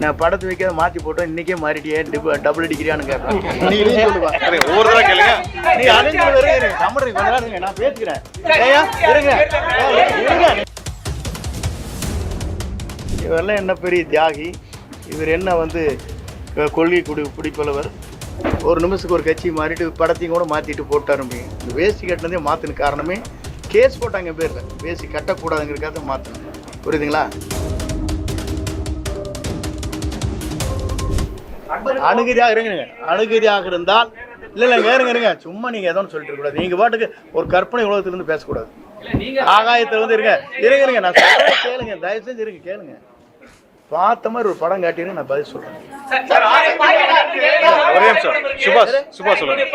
நான் படத்து வைக்காத மாற்றி போட்டோம் இன்னைக்கே மாறிட்டியே டிப- டபுள் அடிக்கிறியான்னு கேட்பேன். நீ ஒவ்வொரு தடவை கேளுங்க. நீ கொஞ்ச நான் ஏய், இருங்க. இவரெல்லாம் என்ன பெரிய தியாகி? இவர் என்ன வந்து கொள்கை குடி பிடிப்பளவர் ஒரு நிமிஷத்துக்கு ஒரு கட்சி மாறிட்டு படத்தையும் கூட மாற்றிட்டு போட்டாருமே இந்த வேஷ்டி கட்டினதே மாற்றின காரணமே கேஸ் போட்டாங்க பேரில். வேஷ்டி கட்டக்கூடாதுங்கிறதுக்காக மாற்றணும் புரியுதுங்களா? அணுகிரியாக இருங்க அணுகிரியாக இருந்தால் இல்லை இல்லைங்க இருங்க இருங்க. சும்மா நீங்கள் எதோ சொல்லிட்டு கூடாது. நீங்கள் பாட்டுக்கு ஒரு கற்பனை உலகத்திலிருந்து பேசக்கூடாது. ஆகாயத்தில் வந்து இருங்க. இருங்க இருங்க. நான் சொல்றேன் கேளுங்க. தயவு செஞ்சு இருங்க கேளுங்க. பார்த்த மாதிரி ஒரு படம் காட்டினு நான் பதில் சொல்றேன். ஒரே நிமிஷம். சுபாஷ் சுபாஷ் சொல்லுங்க.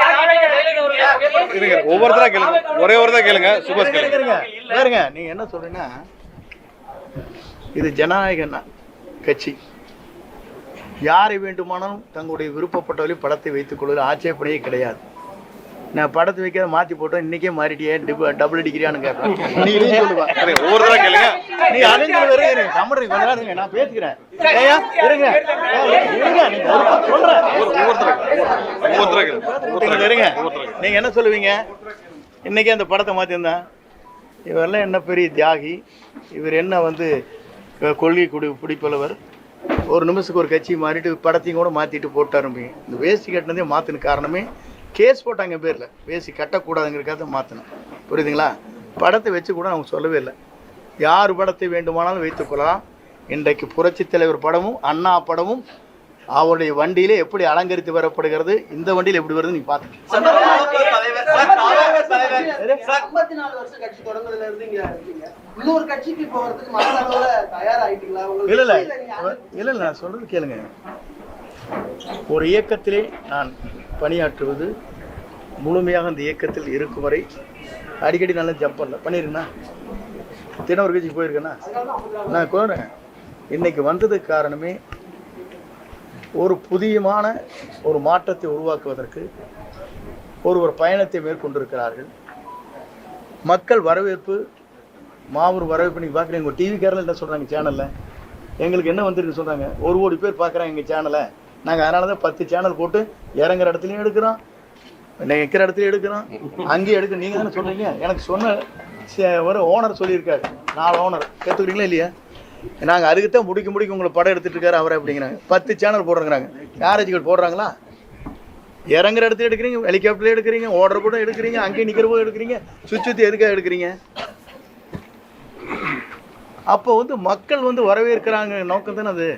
இருங்க ஒவ்வொரு தடவை கேளுங்க. ஒரே ஒரு தடவை கேளுங்க. சுபாஷ் கேளுங்க. பாருங்க நீங்க என்ன சொல்றீங்கன்னா இது ஜனநாயக கட்சி. யாரை வேண்டுமானாலும் தங்களுடைய விருப்பப்பட்டவரை படத்தை வைத்துக் கொள்வதில் ஆட்சேபனையே கிடையாது. நான் படத்தை வைக்காத மாற்றி போட்டோம் இன்னைக்கே மாறிட்டியே டிப- டபுள் அடிக்கிறியான்னு கேட்பேன். நீ ஒவ்வொரு தடவை கேளுங்க. நீ அழிஞ்சு வருங்க நேரம் இருங்க, நான் பேசிக்கிறேன். ஏய்யா, இருங்க. ஏய், இருங்க நீங்க சொல்றேன் ஒவ்வொரு தடவை ஒவ்வொரு தடவை கேளுங்க ஒவ்வொரு நீங்க தடவை இருங்க. நீங்க என்ன சொல்லுவீங்க? இன்னைக்கு அந்த படத்தை மாத்திருந்தேன். இவரெல்லாம் என்ன பெரிய தியாகி. இவர் என்ன வந்து கொள்கை குடி பிடிப்பளவர் ஒரு நிமிஷத்துக்கு ஒரு கட்சி மாறிட்டு படத்தையும் கூட மாற்றிட்டு போட்டாருமே இந்த வேஷ்டி கட்டினதே மாற்றின காரணமே கேஸ் போட்டாங்க பேரில். வேஷ்டி கட்டக்கூடாதுங்கிறதுக்காக மாற்றினேன் புரியுதுங்களா? படத்தை வச்சு கூட அவங்க சொல்லவே இல்லை. யார் படத்தை வேண்டுமானாலும் வைத்துக்கொள்ளலாம் இன்றைக்கு புரட்சித் தலைவர் படமும் அண்ணா படமும் அவருடைய வண்டியிலே எப்படி அலங்கரித்து வரப்படுகிறது? இந்த வண்டியில் எப்படி வருது நீ பார்த்து ஐம்பத்தி நாலு வருஷம் கட்சி தொடங்குறதுல இருந்து இங்க இருக்கீங்க. இன்னொரு கட்சிக்கு போறதுக்கு மன அளவுல தயாராயிட்டீங்களா? உங்களுக்கு இல்லை இல்லை. இல்ல, நீங்க இல்லை இல்லை நான் சொல்கிறது கேளுங்க. ஒரு இயக்கத்திலே நான் பணியாற்றுவது முழுமையாக அந்த இயக்கத்தில் இருக்கும் வரை அடிக்கடி நல்லா ஜம்ப் பண்ணல. பண்ணிருக்கேண்ணா தினம் ஒரு கட்சிக்கு போயிருக்கேண்ணா நான் கோரேன் இன்னைக்கு வந்ததுக்கு காரணமே ஒரு புதியமான ஒரு மாற்றத்தை உருவாக்குவதற்கு ஒரு ஒரு பயணத்தை மேற்கொண்டிருக்கிறார்கள். மக்கள் வரவேற்பு மாபெரும் வரவேற்பு நீங்கள் பார்க்குறீங்க உங்கள் டிவிக்காரில் என்ன சொல்கிறாங்க சேனலில் எங்களுக்கு என்ன வந்திருக்கு சொல்கிறாங்க ஒரு கோடி பேர் பார்க்குறாங்க எங்கள் சேனலை நாங்கள் அதனால தான் பத்து சேனல் போட்டு இறங்குற இடத்துலையும் எடுக்கிறோம். நிற்கிற இடத்துலையும் எடுக்கிறோம். அங்கேயும் எடுக்க நீங்கள் தானே சொல்கிறீங்க எனக்கு சொன்ன சே- ஒரு ஓனர் சொல்லியிருக்காரு. நாலு ஓனர் கேட்டுக்கிறீங்களா இல்லையா? நாங்கள் அதுக்கு தான் முடிக்க முடிக்க உங்களை படம் எடுத்துட்டு இருக்காரு அவரை அப்படிங்கிறாங்க. பத்து சேனல் போடுறாங்கிறாங்க யாராச்சும் போடுறாங்களா? இறங்குற இடத்துல எடுக்கிறீங்க ஹெலிகாப்டர்ல எடுக்கிறீங்க ஓடுற கூட எடுக்கிறீங்க அங்கேயும் நிற்கிற போது எடுக்கிறீங்க சுற்றி சுற்றி எதுக்காக எடுக்கிறீங்க? அப்போ வந்து மக்கள் வந்து வரவேற்கிறாங்க நோக்கம் தானே அது?